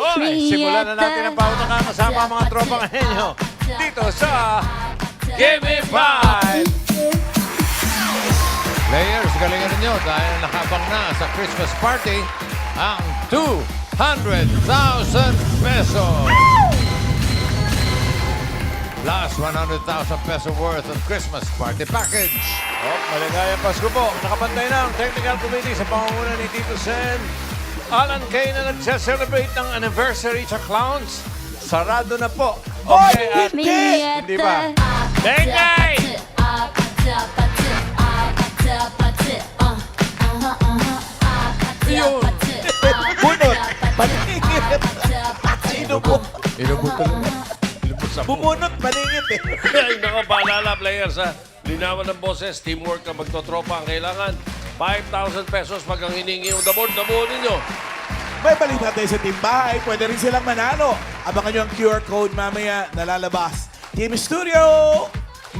Okay, simulan na natin ang pautakan kasama ang mga tropang henyo dito sa Give Me Five! Players, galingan ninyo dahil nakabang na sa Christmas party ang 200,000 pesos. Plus 100,000 peso worth of Christmas party package. Oh, maligayang Pasko po. Nakapantay na ang technical committee sa pangunguna ni Tito Sen. Alan Kay na nagse-celebrate ng anniversary sa Clowns. Sarado na po. Okay, at hindi ba? Dengay! Yun. Bunot. Paningit. Sino po? Inubutol. Bumunot, paningit eh. Ay, nako, paalala players ha. Linawan ng boses, teamwork ang magtotropa ang kailangan. 5,000 pesos pag ang hiningi yung dabon, dabuon ninyo. May balita tayo sa Team Bahay. Pwede rin silang manalo. Abangan nyo ang QR code mamaya nalalabas. Team Studio,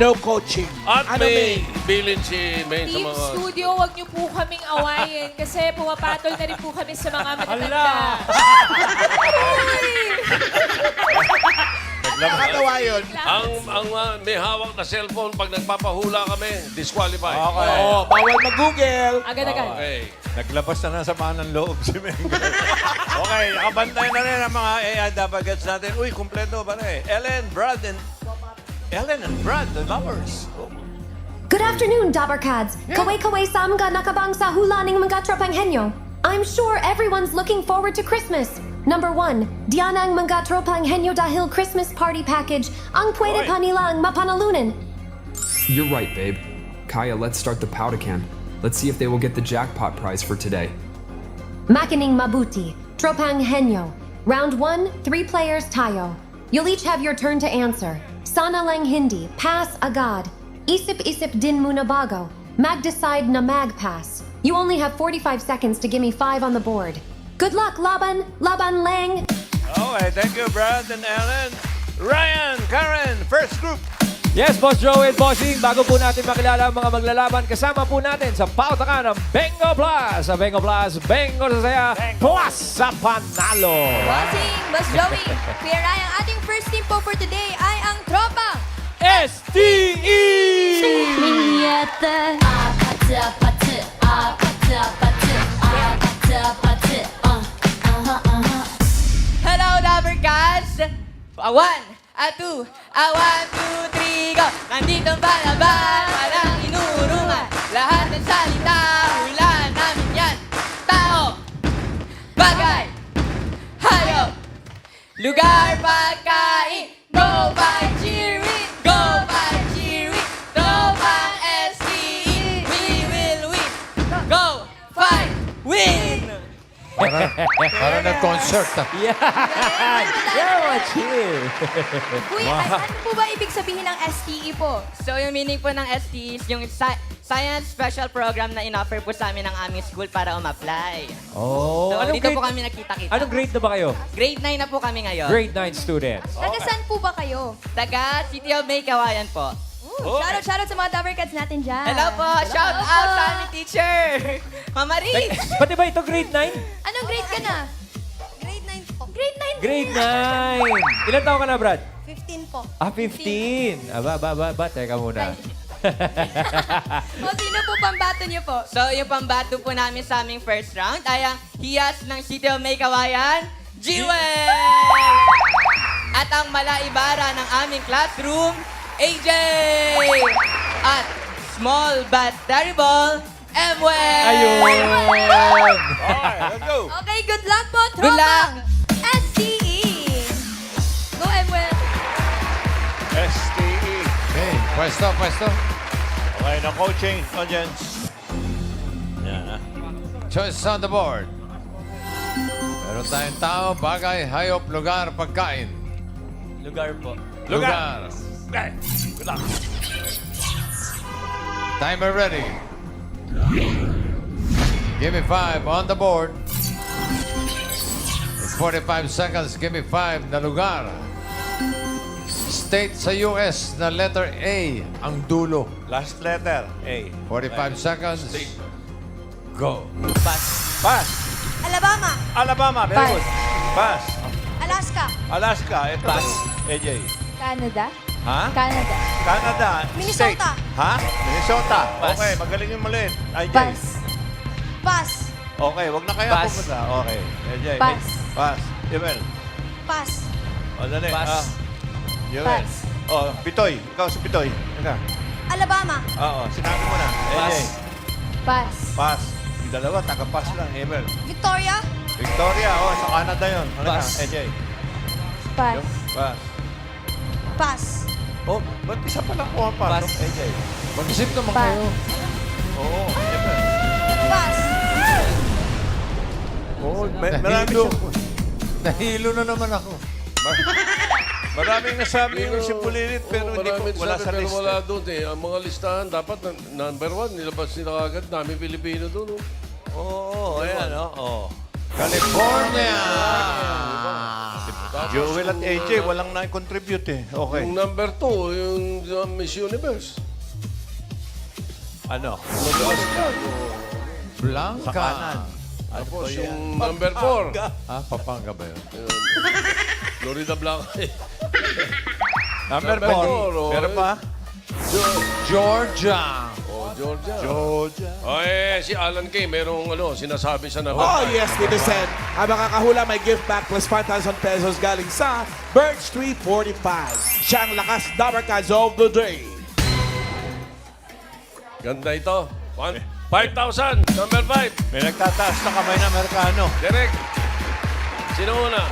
no coaching. At ano may may? bilin si May sa Team mga... Studio, wag niyo po kaming awayin kasi pumapatol na rin po kami sa mga matatanda. Nakakatawa yun. Ang, ang uh, may hawak na cellphone, pag nagpapahula kami, disqualify. Okay. Oo, bawal mag-google. Agad-agad. Okay. Naglabas na ng sama ng loob si Mengo. okay, nakabantay na rin ang mga AI dabagets natin. Uy, kumpleto ba rin? Ellen, Brad, and... Ellen and Brad, the lovers. Good afternoon, Dabbercads. Kaway-kaway samga nakabang sa hulaning mga tropang henyo. I'm sure everyone's looking forward to Christmas. Number one, Diana ang mga tropang henyo dahil Christmas party package ang pwede Panilang pa mapanalunan. You're right, babe. Kaya, let's start the powder can. Let's see if they will get the jackpot prize for today. Makining mabuti, tropang henyo. Round one, three players tayo. You'll each have your turn to answer. Sana lang hindi, pass agad. Isip-isip din muna bago. Mag-decide na mag-pass. You only have 45 seconds to give me five on the board. Good luck, Laban! Laban Lang! Okay, thank you, Brad and Ellen. Ryan, Karen, first group. Yes, Boss Joey and Bossing, bago po natin makilala ang mga maglalaban, kasama po natin sa pautakan ng Bengo Plus. Sa Bengo Plus, Bengo sa saya, plus sa panalo. Bossing, Boss Joey, Kuya Rai, ang ating first team po for today ay ang Tropa. STE! Hello, Dabber Cats! A one, a two, a one, two, three, go! Nandito ang balaban, walang inurungan. Lahat ng salita, hulaan namin yan. Tao, bagay, hayop, lugar, pagkain. Go win! Para, para nag-concert. ah. Yan! Yan, mga chill. Kuya, ano po ba ibig sabihin ng STE po? So, yung meaning po ng STE is yung sci- Science Special Program na in-offer po sa amin ng aming school para um-apply. Oh, So, anong dito grade, po kami nakita-kita. anong grade na ba kayo? Grade 9 na po kami ngayon. Grade 9 students. Taga saan po ba kayo? Taga City of May, Kawayan po. Shoutout, shoutout sa mga Dabbercats natin dyan. Hello po! Shout out sa aming teacher! Mama Riz! Pati ba ito grade 9? Anong grade ka na? Grade 9 po. Grade 9. Grade 9! Ilan taon ka na, Brad? 15 po. Ah, 15. Aba, ba, ba, ba, teka muna. O, sino po pambato niyo po? So, yung pambato po namin sa aming first round ay ang hiyas ng City of May Kawayan, Jewel! At ang malaibara ng aming classroom, AJ! At small but terrible, Emwell! Ayun! Okay, let's go. Okay, good luck po, Tropa. Good luck! STE. Go, Emwell. STE. Okay, pwesto, pwesto. Okay, na coaching audience. Yan, ah. Choices on the board. Meron tayong tao, bagay, hayop, lugar, pagkain. Lugar po. Lugar. Okay, good luck. Timer ready. Give me five on the board. In 45 seconds, give me five na lugar. State sa US na letter A ang dulo. Last letter, A. 45 seconds. Go. Pass. Alabama! Alabama, very good. Pass. Alaska. Ito. Pass. AJ. Canada? Ha? Canada. Canada. Minnesota. State. Ha? Minnesota. Pass. Okay, magaling yung maliit. AJ. Pass. Pass. Okay, wag na kaya Pass. pumunta. Okay. AJ. Pass. Pass. Yumel. Pass. O, dali. Pass. Ah. Yumel. Pass. Oh, Pitoy. Ikaw si Pitoy. Ika. Alabama. Oo, sinabi mo na. AJ. Pass. Pass. Pass. Yung dalawa, taga-pass lang. Yumel. Victoria. Victoria. Oh, sa Canada yun. Ano? Pass. AJ. Pass. Pass. Pass. Oh, ba't isa pa lang kuha pa? Pass. AJ. Mag-isip naman Pass. kayo. Oo. Yumel. Pass. Oo, may, marami Nahilo. siya. Nahilo na naman ako. Maraming nasabi yung si Pulilit pero hindi ko wala sa pero list. wala doon eh. Ang mga listahan dapat na- number one, nilabas nila agad. Dami Pilipino doon. Oh. Oo, oh, ayan, oo. Oh. California! Joel at AJ, uh, walang na-contribute eh. Okay. Yung number two, yung uh, Miss Universe. Ano? Nebraska. Blanca. Sa kanan. Tapos yung number four. Ah, Papanga ba yun? Florida Blanca. eh. Number Number 4. four, oh. Meron pa? Georgia. Oh, Georgia. Georgia. Oh, eh, si Alan Kay, merong ano, sinasabi sa number Oh yes, Tito Sen. Ang makakahula may gift back plus 5,000 pesos galing sa Birch Tree 45. Siya ang lakas Dabarkaz of the day. Ganda ito. One- 5,000. Number 5. May nagtataas na kamay na Amerikano. Direk. Sino una?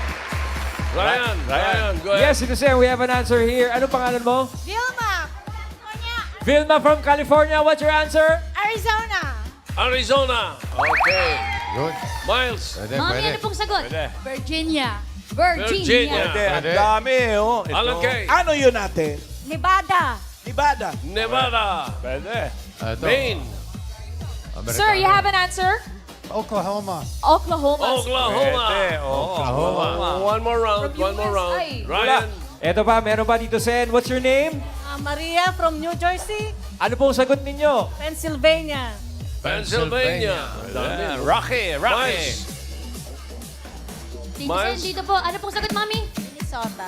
Ryan. Ryan. Ryan. Go ahead. Yes, Tito Sen, we have an answer here. Ano pangalan mo? Vilma. California. Vilma from California. What's your answer? Arizona. Arizona. Okay. Good. Miles. Pwede, Mami, pwede. ano pong sagot? Pwede. Virginia. Virginia. Pwede, ang Pwede. dami eh. Oh. Ito. Alan Kay. Ano yun natin? Nevada. Nevada. Nevada. Pwede. Ito. Maine. Amerikano. Sir, you have an answer? Oklahoma. Oklahoma. Oklahoma. Pwede. Oo. Oklahoma. Oh, one more round. From One more round. USA. Ryan. Eto pa, meron pa Tito Sen. What's your name? Ah, Maria from New Jersey. Ano pong sagot ninyo? Pennsylvania. Pennsylvania. Yeah, Rocky. Rocky. Miles. Dito, Miles? dito po. Ano pong sagot, Mami? Minnesota.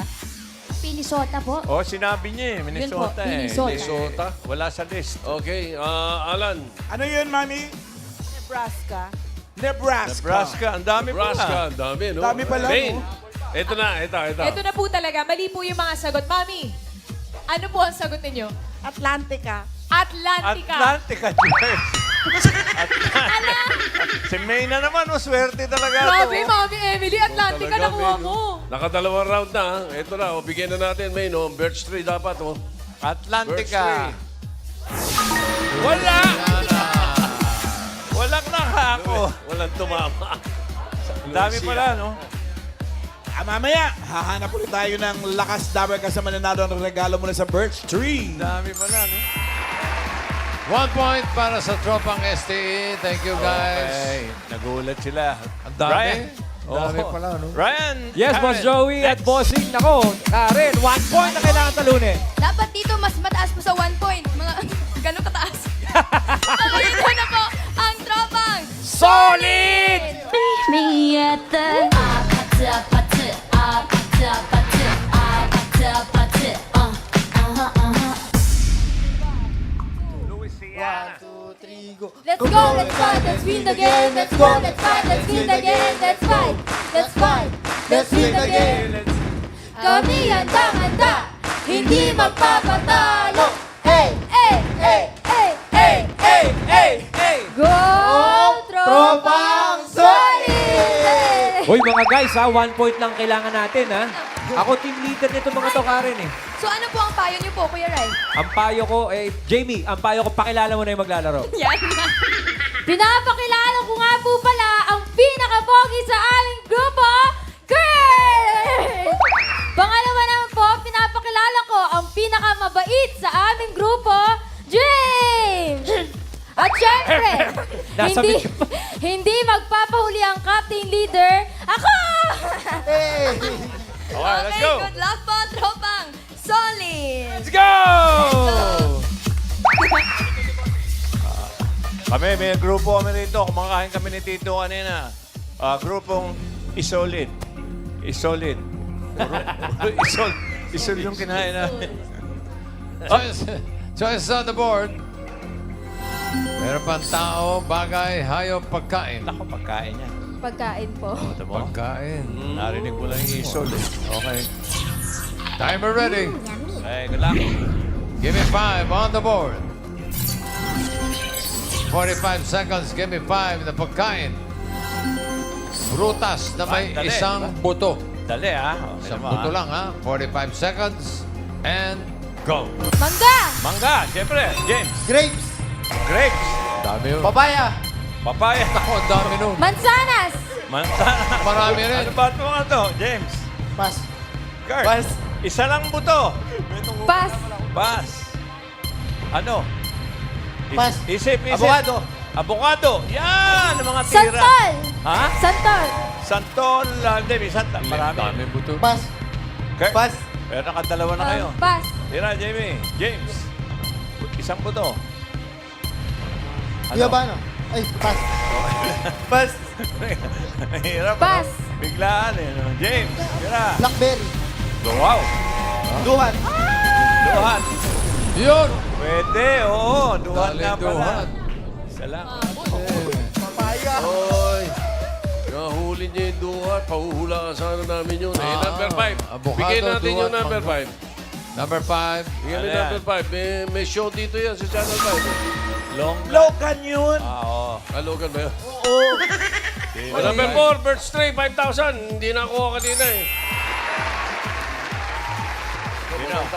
Minnesota po. Oh, sinabi niya eh. Minnesota eh. Minnesota. Minnesota. Wala sa list. Okay. uh, Alan. Ano yun, Mami? Nebraska. Nebraska. Nebraska. Ang dami Nebraska. pala. Ang dami, no? Dami pala, Maine. Ito na. Ito, ito. Ito na po talaga. Mali po yung mga sagot. Mami, ano po ang sagot ninyo? Atlantica. Atlantica. Atlantica, George. si May na naman, oh, swerte talaga Grabe, to. Mami Emily. Atlantica Talaga, nakuha Maine, mo. no? Nakadalawang round na. ha? Ito na. O, bigyan na natin, May, no? Birch tree dapat, oh. Atlantica. Birch Wala! Walang nakako. Walang tumama. Ang dami pala, no? Ah, mamaya, hahanap ulit tayo ng lakas Dabarkaz sa mananalo ng regalo mula sa Birch Tree. Dami pala, no? One point para sa tropang STE. Thank you, guys. Okay. Nagulat sila. Ang dami. Ryan. Ang dami Oo. pala, no? Ryan. Yes, Karen. Boss Joey at Bossing. Nako, Karen, one point na kailangan talunin. Dapat dito mas mataas po sa one point. Mga ganun kataas. Dito na po ang tropang Solid! me at the Let's go, let's fight, let's win the game. Let's go, let's fight, let's win the game. Let's fight, let's fight, let's win the game. Kami handang-handa, hindi magpapatalo. Hey, hey, hey, hey, hey, hey, hey, hey. Go, Hoy mga guys ha, one point lang kailangan natin ha. Ako team leader nito mga to Karen eh. So ano po ang payo niyo po, Kuya Rai? Ang payo ko, eh, Jamie, ang payo ko, pakilala mo na yung maglalaro. Yan na. Pinapakilala ko nga po pala ang pinaka-pogi sa aming grupo, Great! Pangalawa naman po, pinapakilala ko ang pinaka-mabait sa aming grupo, James! At syempre, Nasa hindi, hindi magpapahuli ang captain leader, ako! Okay, let's go. good luck po, tropang solid! Let's go! Kami, may grupo kami rito. Kumakain kami ni Tito kanina. Ah, grupong Isolid. Isolid. isol. Isol yung kinain namin. Choice, choice on the board. Meron pang tao, bagay, hayop, pagkain. Ako, pagkain yan. Pagkain po. Ito mo? Pagkain. Narinig ko lang yung isol eh. Okay. Timer ready. Eh, good luck. Give me five on the board. 45 seconds. Give me five na pagkain. Prutas na may Ah, dali, isang diba? buto. Dali ah. O, Isang mo, buto ah. lang ha. 45 seconds. And Go. Mangga! Mangga, siyempre. James. Grapes. Grapes. dami yun. Papaya. Papaya. Ako, ang dami nun. Mansanas! Manzana. Marami rin. Ano ba ito mga to? James. Pas. Kurt. Pas. Isa lang buto. Pas! Pas. Ano? Is- Pas. Isip, isip. Abogado. Abogado. Yan, ang mga tira. Santol! Ha? Santol! Santol. ah, Hindi, may santa. Marami. Dami buto. Pas. Kurt. Pas. Pero nakadalawa na kayo. Ah, pas! Tira, Jamie. James. Isang buto. Ano? Yabano. Ay, pas. pas. Hirap. Pas. ano? Biglaan eh. no? James. Tira. Blackberry. Wow. Duhan. Duhan. Yun! Pwede, oo. Duhan Dali, nga pala. duhan. Isa lang. Papaya. Oy! Nahuli niya yung duhat. Pahuhula ka sana namin yun. Eh, Ah, number five. avocado, Bigyan natin duhat, yung number mangga. five. Number five. Bigyan Ano natin yan? number five. May, may show dito yan sa Channel 5. Long. Logan yun. Ah, oo. Alogan ba yun? Oo. Oh, number four, Bird Stray, 5,000. Hindi na ako kanina eh.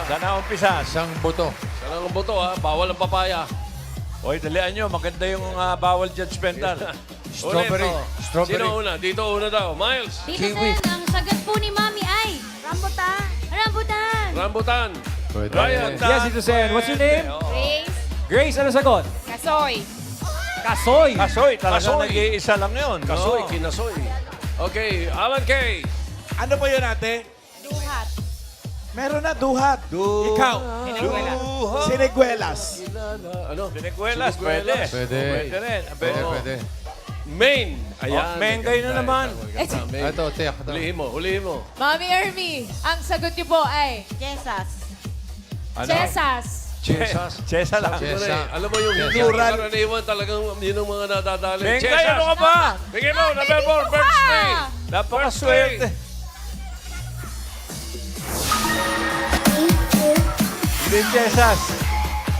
Sana umpisa. Isang buto. Sana ang buto ha. Bawal ang papaya. Oy, dalian nyo. Maganda yung ah, bawal judgmental. Strawberry. Ulit, oh. Strawberry. Sino una? Dito una daw. Miles. Dito Kiwi. Sen, ang sagot po ni Mami ay... Rambutan! Rambutan! Rambutan. Pwede. Ryan. Yes, Tito Sen. What's your name? Grace. Grace, ano sagot? Kasoy. Kasoy! Kasoy, talaga Kasoy. nag-iisa lang yun. Kasoy, Oo. kinasoy. Okay, Alan Kay. Ano po yun ate? Duhat. Meron na duhat. Du- Ikaw. Duhat. Siniguelas. Ano? Siniguelas, pwede. Pwede. Pwede rin. Pwede, pwede. Maine. Oh, Mengay na naman. Ito, tiyak. Hulihin mo, hulihin mo. Mami Ermi, ang sagot niyo po ay Jessas. Ano? Chesas. Chesas. Chesa lang. Chesa. Eh, Alam mo yung Chesa. hindi karaniwan talagang yun ang mga nadadali. Mengay, ano ka ba? Bigyan mo, number four, Bird Stray. Napakaswerte. Hindi Chesas.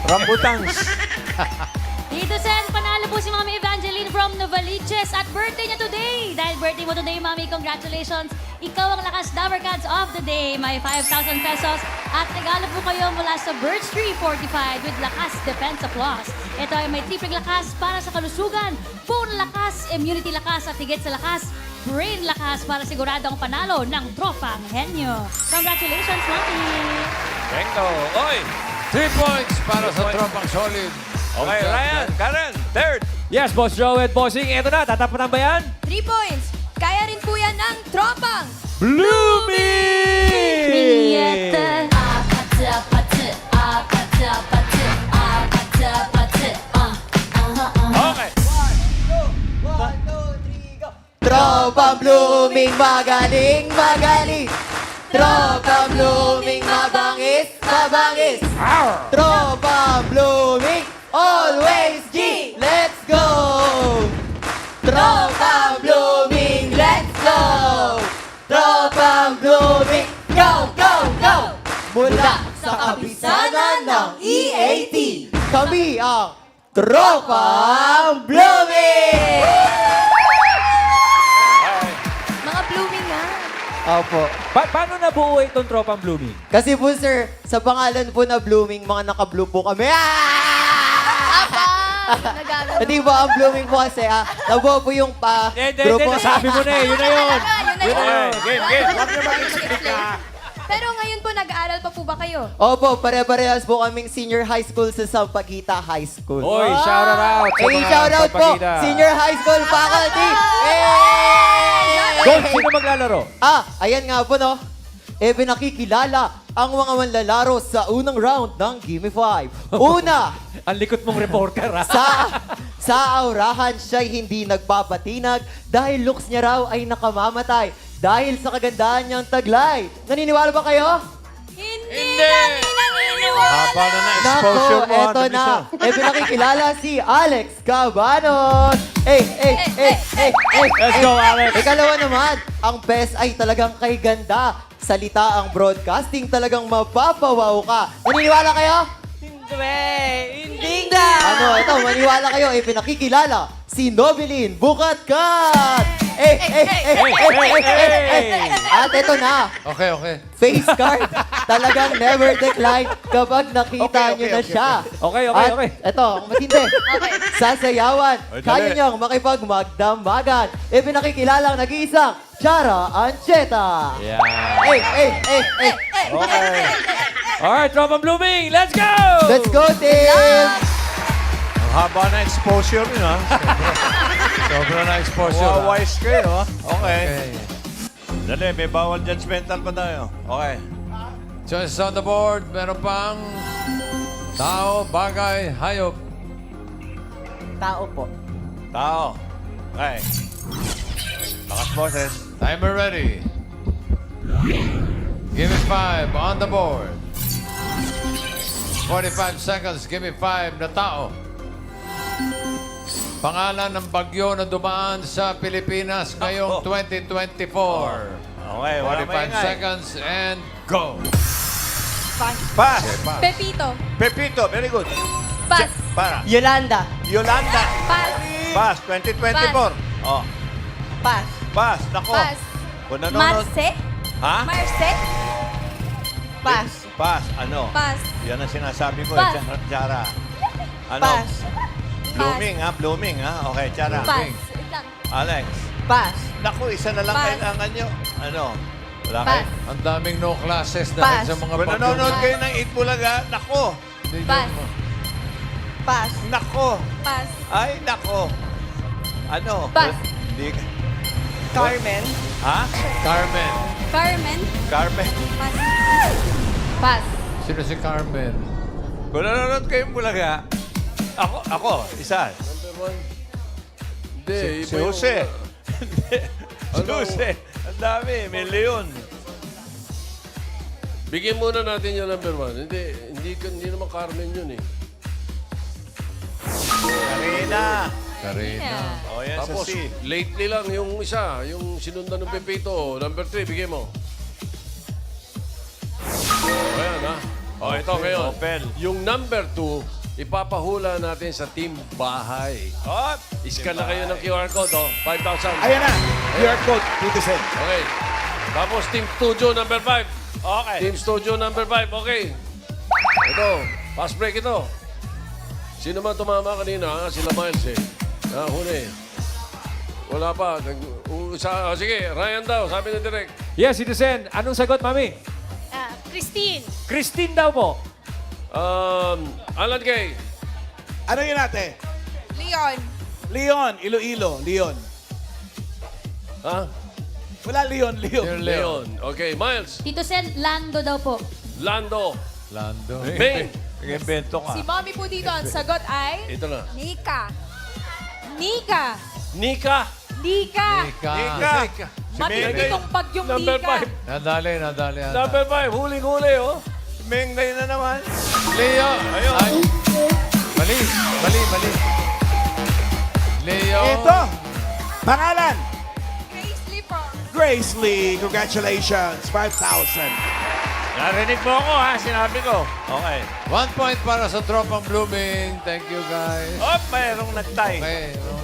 Rambutans. Dito Sen, panalo po si Mami Evangeline from Novaliches at birthday niya today. Dahil birthday mo today, Mami, congratulations. Ikaw ang lakas Dabber Cats of the day. May 5,000 pesos at regalo po kayo mula sa Birch Tree Fortified with Lakas Defense Applause. Ito ay may tripleng lakas para sa kalusugan, phone lakas, immunity lakas at higit sa lakas, brain lakas para siguradong panalo ng Tropang Henyo. Congratulations, Mami! Bengo. Oy. Three points para sa tropang solid. Okay, Ryan. Karen. Third. Yes, Boss Joe at Bossing. Eto na, tatapatan ba yan? 3 points ng tropang Blooming! Prieta! Okay. Tropang blooming, magaling, magaling. Tropang blooming, mabangis, mabangis. Tropang blooming, always G. Let's go! Tropa EAT, kami ang Tropang Blooming! Mga blooming nga. Opo. Pa- paano nabuo itong tropang blooming? Kasi po sir, sa pangalan po na blooming, mga naka-blue po kami. Ah! Nagagano. Hindi ba ang blooming po kasi, ah, nabuo po yung pa hindi, grupo. hindi. Sabi mo na eh. Yun na yun. Yun na yun. Game, game. Huwag niyo mag-explain. Pero ngayon po, nag-aaral pa po ba kayo? Opo, pare-parehas po kaming senior high school sa Sampaguita High School. Oy, shout out sa Hey, mga shout out po, senior high school faculty! Hey! Gold, sino maglalaro? Ah, ayan nga po no. Eh, pinakikilala ang mga manlalaro sa unang round ng Gimme 5. Una, Ang likot mong reporter, ha? sa sa aurahan siya'y hindi nagpapatinag dahil looks niya raw ay nakamamatay. Dahil sa kagandahan niyang taglay. Naniniwala ba kayo? Hindi, kami naniniwala. Haba na na Nako, exposure mo. eto na. E pinakikilala si Alex Cabanon. Eh, eh, eh, eh, eh. Let's go, Alex. Ikalawa naman, ang best ay talagang kay ganda. Salita ang broadcasting, talagang mapapawaw ka. Naniniwala kayo? Hindi nga. Ano, ito, maniwala kayo, eh, pinakikilala si Nobilin Bukatkat! Eh, eh, eh, eh, eh, eh, eh. At ito na, Okay, okay. face card. Talagang never decline kapag nakita Okay, nyo okay, na okay, siya. Okay, okay, At okay. ito, ang matindi. Sasayawan. Ay, dali. Kaya niyang makipagmagdambagan. E pinakikilalang nag-iisang Chara Ancheta. Yeah. Eh, eh, eh, eh. Okay. Alright, Tropang Blooming, let's go! Let's go, team! Haba na exposure nyo, ha? Sobra na exposure. ah. Wow-wise kayo, ha? Okay. Okay. Dali, may bawal judgmental pa tayo. Okay. Choices on the board. Meron pang tao, bagay, hayop. Tao po. Tao. Okay. Lakas boses. Timer ready. Give me five on the board. 45 seconds. Give me five na tao. Pangalan ng bagyo na dumaan sa Pilipinas ngayong Ako. 2024. Okay, walang 45 maingay. seconds and go. Pass. Pepito. Pepito, very good. Pass. Para. Yolanda. Yolanda. Pass. Pass, 2024. Oh, Pass. pass. Nako. Pass. Kung nanonood. Marce. Ha? Marce. Pass. Pass. Ano? Pass. Yan ang sinasabi ko, Pass. eh, Chara. Ano? Pass. Blooming, ha? Blooming, ha? Okay, Chara. Pass. Alex. Pass. Naku, isa na lang Pass. kailangan nyo. Ano? Wala Pass. kayo? Ang daming no classes dahil Pass. sa mga Kung nanonood kayo ng Eat Bulaga. Hindi nyo- Pass. Pass. Nako. Pass. Ay, nako. Ano? Pass. Hindi ka- Carmen. Ha? Carmen. Carmen. Carmen. Pass. Pass. Sino si Carmen? Kung nanonood kayo ng Bulaga, ako, ako, isa. Hindi, Si, si iba yung- Jose. Hindi. si Ano? Jose. Ang dami. May Leon. Bigyan muna natin yung number one. Hindi, hindi, hindi naman Carmen yun eh. Karina. Karina. O, yan sa Tapos, C. lately lang yung isa, yung sinundan ng Pepito. Number three, bigyan mo. O, Ayan, ha? O, ito ngayon. Opel. Yung number two, ipapahula natin sa team bahay. Oh, Iscan na kayo ng QR code, oh. 5,000. Ayan na. QR code, Tito Sen. Okay. Tapos Team Studio number 5. Okay. Team Studio number 5. Okay. Ito. Fast break ito. Sino man tumama kanina? Ah, sila Miles eh. Ah, huli. Wala pa. Nag, uh, sa, ah, sige, Ryan daw. Sabi ng direct. Yes, citizen. Anong sagot, mami? Ah, Christine. Christine daw po. Um, Alan Kay. Ano yun natin? Leon. Leon, Iloilo, Leon. Ha? Wala Leon, Leon. Leon. Leon. Okay, Miles. Tito Sen, Lando daw po. Lando. Lando. Bing. Nag-invento ka. Si Mommy po dito, ang sagot ay... Ito na. Nika. Nika. Nika. Nika. Ika. Nika. Si Matindi tong bagyong Number Nika. 5. Nadali, nadali. ata. Number 5. Huling-huli, oh. Mengay na naman. Leo. Ayun. Ay. Mali, mali, mali. Leo. Ito. Pangalan. Grace Lee po. Grace Lee. Congratulations. 5,000. Narinig mo ako, ha? Sinabi ko. Okay. One point para sa tropang blooming. Thank you, guys. Oh, mayroong nagtay. Okay. oh.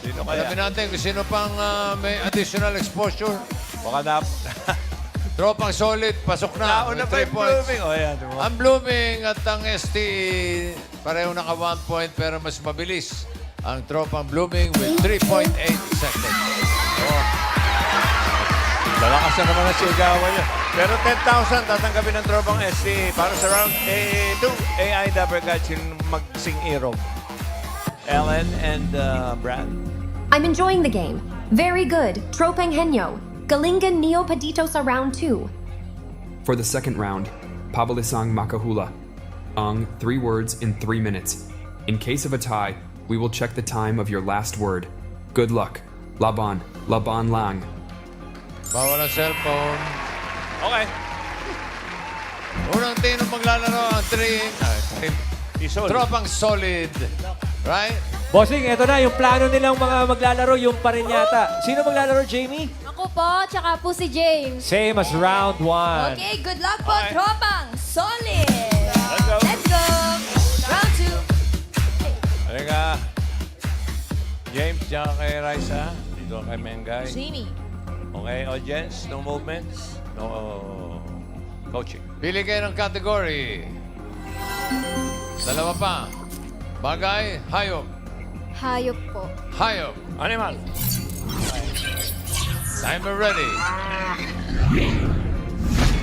Sino kaya? Alamin natin kung sino pang ah, may additional exposure. Baka na... Tropang solid, pasok na. Nauna pa yung points. blooming. O, yan. diba? Ang blooming at ang ST, pareho naka one point pero mas mabilis. Ang tropang blooming with 3.8 seconds. Lalakas na naman ang sigawan niya. Pero 10,000 tatanggapin ng tropang SC para sa round A2. AI Dabber Guide yung mag-sing irog. Ellen and uh, Brad. I'm enjoying the game. Very good. Tropang Henyo. Galinga Neo Padito sa round 2. For the second round, Pabalisang Makahula. Ang, three words in three minutes. In case of a tie, we will check the time of your last word. Good luck. Laban. Laban lang. Bawal ang cellphone. Okay. Unang team na maglalaro ang three. Ah, team. Isol. Tropang solid. Right? Bossing, eto na yung plano nilang mga maglalaro, yung pa rin yata. Sino maglalaro, Jamie? Ako po, tsaka po si James. Same as round one. Okay, good luck po, Okay. tropang. Solid. Let's go. Let's go. Round two. Halika. James, diyan ka kay Raisa. Dito ka kay Mengay. Jamie. Okay, audience, no movements, no coaching. Pili kayo ng category. Dalawa pa. Bagay, hayop. Hayop po. Hayop. Animal. Timer ready.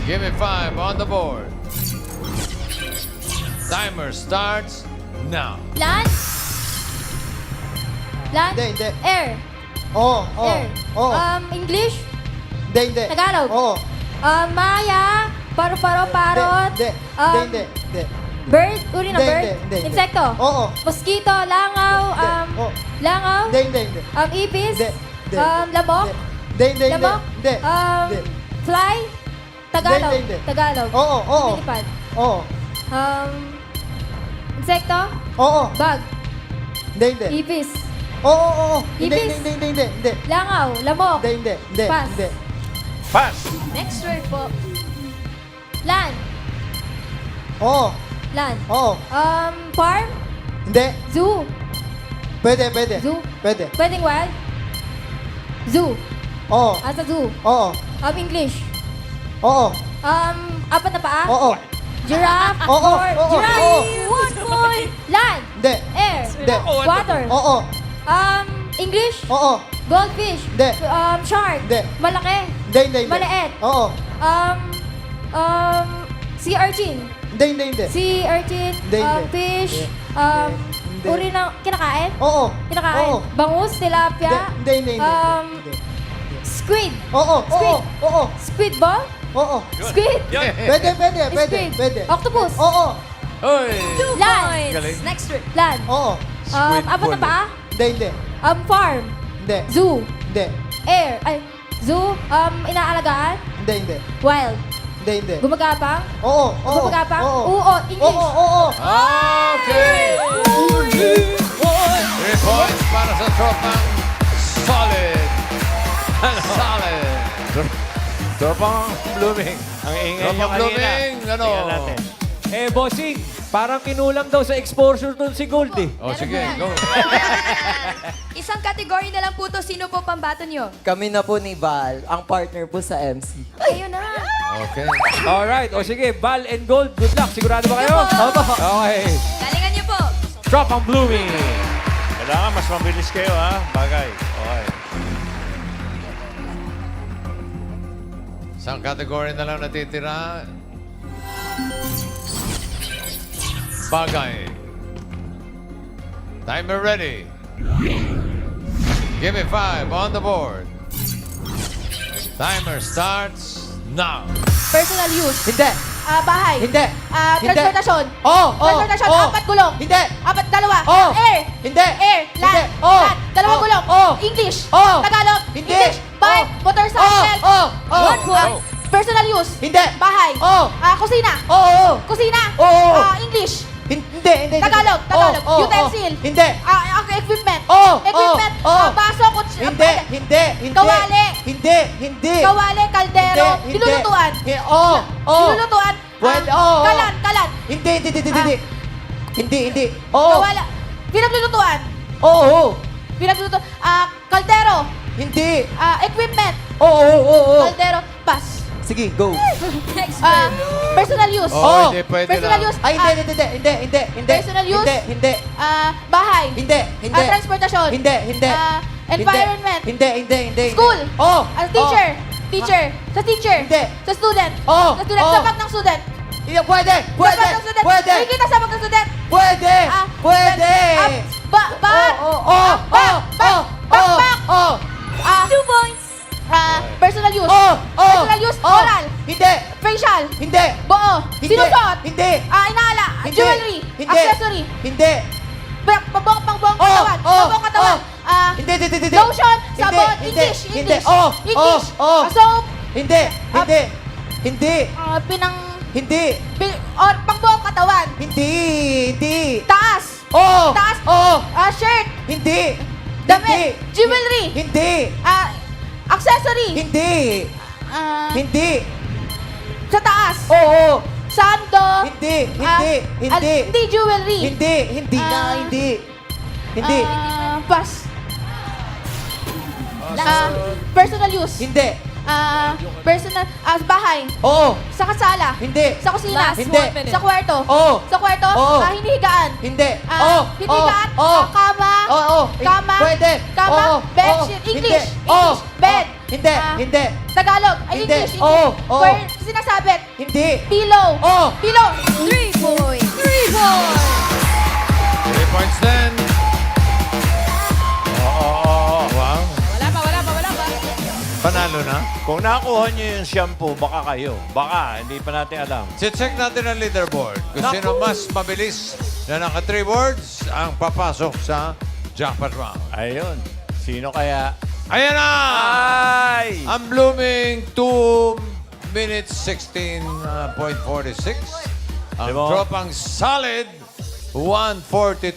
Give me five on the board. Timer starts now. Land. Land. Hindi, hindi. Air. Oo, oo, Air. oo. Um, English. Hindi, hindi. Tagalog. Oo. Um, Maya. Paro-paro, parot. Hindi, Um, hindi, hindi. Bird. Uri ng bird. hindi, hindi, hindi. Insekto. Oo. Mosquito. Langaw. Hindi. Um, Oo. langaw. Hindi, hindi, hindi. Um, ipis. Hindi, hindi. Um, lamok. Hindi, hindi, hindi. Lamok. Hindi. Um, Hindi. fly. Tagalog. Hindi, hindi, hindi. Tagalog. Oo, oo. Lumilipad. Oo. Um, insekto. Oo. Bug. Hindi, hindi. Ipis. Oo, oo, oo. Hindi, Ibis. hindi, hindi, hindi, hindi. Langaw. Lamok. Hindi, hindi, hindi. Pass. Hindi. Pass. Next word po. Land. Oo. Land. Oo. Um, farm. Hindi. Zoo. Pwede, pwede. Zoo. Pwede. Pwedeng wild. Zoo. Oo. Asa zoo. Oo. Um, English. Oo. Um, apat na paa. Oo. Giraffe. Oo, or oo, giraffe. oo. One point. Land. Hindi. Air. Hindi. Water. Oo. Um, English. Oo. Goldfish. Hindi. Um, shark. Hindi. Malaki. Hindi, hindi, hindi. Maliit. Oo. Um, um, sea urchin. Hindi, hindi, hindi. Sea urchin. Hindi, um, hindi. fish. Um, Hindi. uri ng kinakain. Oo. Kinakain. Oo. Bangus, tilapia. Hindi, hindi, hindi. Um, Hindi. Squid. Oo, oo, Squid. oo, Squid ball? oo. Squid. Yun. Pwede, pwede, pwede, Squid. pwede. Octopus. Oo, Hoy! Land. Galing. Next word. Land. oo. Um, Squid apat na ball. paa. Hindi, hindi. Um, farm. Hindi. Zoo. Hindi. Air. Ay, zoo. Um, inaalagaan. Hindi, hindi. Wild. Hindi, hindi. Gumagapang. Oo, oo. Gumagapang. Oo. Uo. English. Oo, oo, oo. Okay! Three points para sa tropang solid. Solid. Tropang blooming. Ang ingay nyo Tropang kanina. blooming, ano? Tingnan natin. Eh, bossing, parang kinulang daw sa exposure dun si Gold eh. Oh, sige, go. Isang kategory na lang po to. Sino po pambato nyo? Kami na po ni Val, ang partner po sa MC. Ayun na. Okay. Alright, o sige, Val and Gold, good luck. Sigurado ba kayo? Opo. Okay. Galingan nyo po. Drop ang blooming. Kailangan mas mabilis kayo, ha? Bagay. Isang category na lang natitira. Bagay. Timer ready. Give me five on the board. Timer starts now. Personal use. Hindi. Ah, bahay. Hindi. Ah, Hindi. transportasyon. Oo, oo, Transportasyon. oo. Apat gulong. Hindi. Apat, dalawa. Oo. Air. Hindi. Air. Land. Hindi. Oo. Land. Dalawa Oo. gulong. Oo. English. Oo. Tagalog. Hindi. English. Bike. Oo. Motorcycle. Oo. Oo. One point. Oo. Personal use. Hindi. Bahay. Oo. Ah, kusina. Oo. Kusina. Oo. Ah, English. Hin- Hindi, hindi. Tagalog. hindi. Tagalog. Oo, oo, Utensil. oo. Hindi. Ah, ah, equipment. Oo. Equipment. Oo. Ah, baso. Kuts- Hindi, hindi, hindi. Kawali. Hindi, hindi. Kawali, kaldero. Hindi, hindi. Nilulutuan. Hi- Oo, oo. Nilulutuan. Pwede, Ah, oo, oo. Kalan, kalan. Hindi, hindi, hindi, Ah. hindi. Hindi, hindi. Oo. Kawala. Pinaglulutuan. Oo, oo. Pinaglulutuan. Ah, kaldero. Hindi. Ah, equipment. Oo, oo, oo, oo. Kaldero. Pass. Sige, go. Next Ah, personal use. Oh, Oo. hindi pwede Personal lang. use. Ay, hindi, Ah, hindi, hindi, hindi, hindi, hindi. Personal use? Hindi, hindi. Ah, bahay. Hindi, hindi. Ah, transportasyon. Hindi, hindi. Ah, environment. Hindi, hindi, hindi. hindi. School. Oo. Ah, teacher. Teacher. Sa teacher. Hindi. Sa student. Oo. Sa student. Oo. Sa bag ng student. Hindi, pwede, Sa pwede, bag ng student. pwede, Nakikita sa bag ng student. pwede, Ah, pwede. Ah, ba, ba, Oo, oo, oo, back, oo, back, oo, backpack. oo. Ah, two points. Ah, personal use. Oo, oo. Personal use. oo. Oral. Hindi, Facial. hindi. Buo. Hindi. Sinusot. Hindi. Ah, inaala. Hindi. Jewelry. Hindi. Accessory. Hindi. Pa- Pabong, pangbuong Oo, katawan. oo, Pabong katawan. oo, Ah, hindi, hindi, hindi, hindi. Lotion, Hindi, sabon, hindi, English, Hindi, English. oh, English. oh, oh. Ah, soap, Hindi, hindi, hindi, ah, pinang... hindi, Pin, or pangbuong katawan. hindi, hindi. Taas. Oh, Taas. oh, Ah, shirt. hindi, Damit. Jewelry. hindi, Ah, accessory. hindi, Ah, hindi, sa taas. oo, Sando. hindi, Ah, hindi, ah, hindi, hindi jewelry. hindi, hindi na, Ah. hindi, hindi, Ah, pass. Ah, personal use. hindi, Ah, personal, ah, bahay. oo, Sa kasala. hindi, Sa kusina. Last Hindi. one minute. Sa kwarto. oo, Sa kwarto. Oo. Ah, hinihigaan. hindi, Ah, oo, hinihigaan. oo, Ah, kama. oo, Kama. pwede, Kama. oo, Bedsheet. oo, English. hindi, oo, English. Bed. oo, hindi, Ah, hindi, Tagalog. Ay, Hindi. English. Oo, English. oo. Where sinasabit. hindi, Pillow. oo, Pillow. Three points. Three points. Three points then. Panalo na. Kung nakuha niyo yung shampoo, baka kayo. Baka, hindi pa natin alam. check natin ang leaderboard. Kung sino mas mabilis na naka three words ang papasok sa jackpot round. Ayun. Sino kaya? Ayan na! Ay! Ang blooming 2 minutes 16.46. Ang Diba? tropang solid 142.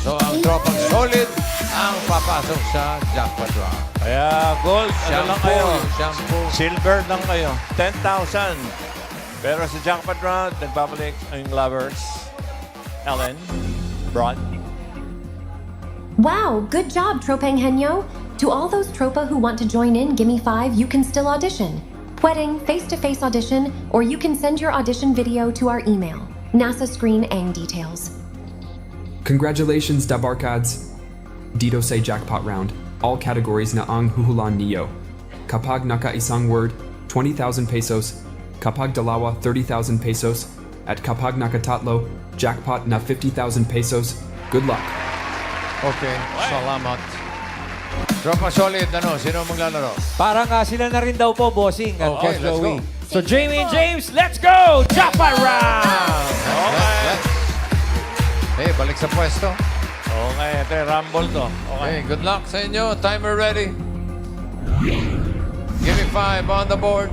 So ang tropang solid ang papasok sa jackpot round. Kaya gold, ano lang Shampoo, kayo? shampoo. Silver lang kayo. 10,000. Pero sa jackpot round, nagbabalik ang lovers. Ellen, Bron. Wow, good job, Tropang Henyo. To all those Tropa who want to join in Gimme 5, you can still audition. Wedding, face to face audition, or you can send your audition video to our email. NASA screen ang details. Congratulations, Dabarkads! Dito say jackpot round. All categories na ang huhulan niyo. Kapag naka isang word, 20,000 pesos. Kapag dalawa, 30,000 pesos. At kapag naka tatlo, jackpot na 50,000 pesos. Good luck. Okay, salamat. Tropa solid, ano? Sino ang maglalaro? Parang ah, sila na rin daw po, bossing. and Okay, Coach let's Joey. So, Jamie and James, let's go! Jackpot round! Okay. Hey, balik sa pwesto. Okay, ito yung rumble to. Okay. Okay, good luck sa inyo. Timer ready. Give me five on the board.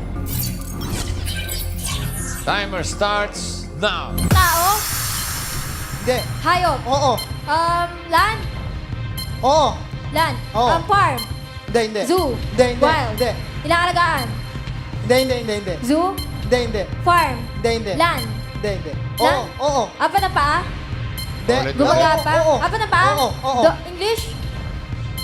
Timer starts now. Tao. hindi, Hayop. oo, Um, land. oo, Land. Oo. Um, farm. hindi, hindi, Zoo. hindi, hindi, Wild. hindi, Inaalagaan. Hindi, hindi, hindi, hindi, Zoo. hindi, hindi, Farm. hindi, hindi, Land. hindi, hindi, oo, Land. oo, Apa na paa? hindi, Ulit. Gumagapa? oo, Apa na paa? oo, oo, Do- English?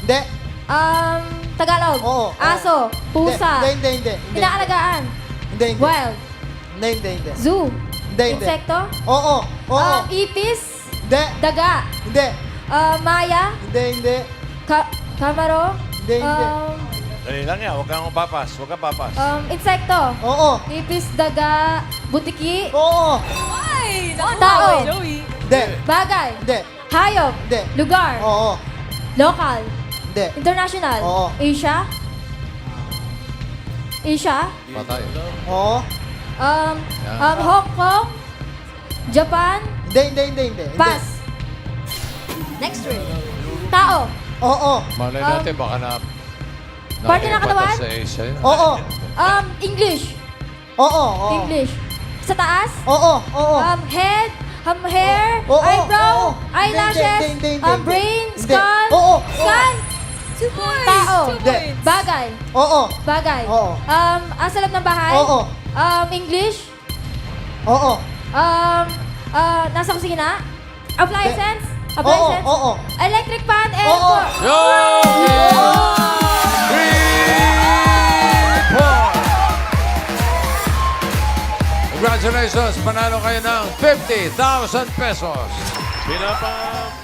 hindi, Um, Tagalog. Oo, oo. Aso. Pusa. Hindi, hindi, hindi, hindi, Inaalagaan. hindi, hindi, Wild. hindi, hindi, hindi, Zoo. hindi, hindi, Insekto. oo, oo, Um, ipis. hindi, Daga. hindi, Uh, maya. hindi, hindi, Ka kamaro. Hindi, hindi. Um, Dali lang yan. Huwag kang papas. Huwag kang papas. um, insekto. oo, Ipis, daga, butiki. oo, Ay, Tao. Joey. hindi, Bagay. hindi, Hayop. Hindi. Lugar. oo, Local. hindi, International. Oo. Asia. Asia. Patay. oo, Um, um, Hong Kong. Japan. hindi, hindi, hindi, hindi, hindi, Pass. Next ring. Tao. oo, Malay Um, natin, baka na... Parte ng katawan? Sa Asia yun. oo, Um, English. oo, oo, English. Sa taas. oo, oo, Um, head. Um, hair. Oo, eyebrow. oo. Eyelashes. Hindi, hindi, hindi, um, hindi. brain. Hindi. Skull. Oo, oo. Skull. Two points. Tao. Two Hindi. points. Bagay. oo, Bagay. Oo. Um, ah, sa loob ng bahay. Oo. Um, English. oo, Um, ah, nasa kusina. Appliances. oo, Appliances. oo, Electric fan and Oo. for- Congratulations! Panalo kayo ng 50,000 pesos. Pinapa...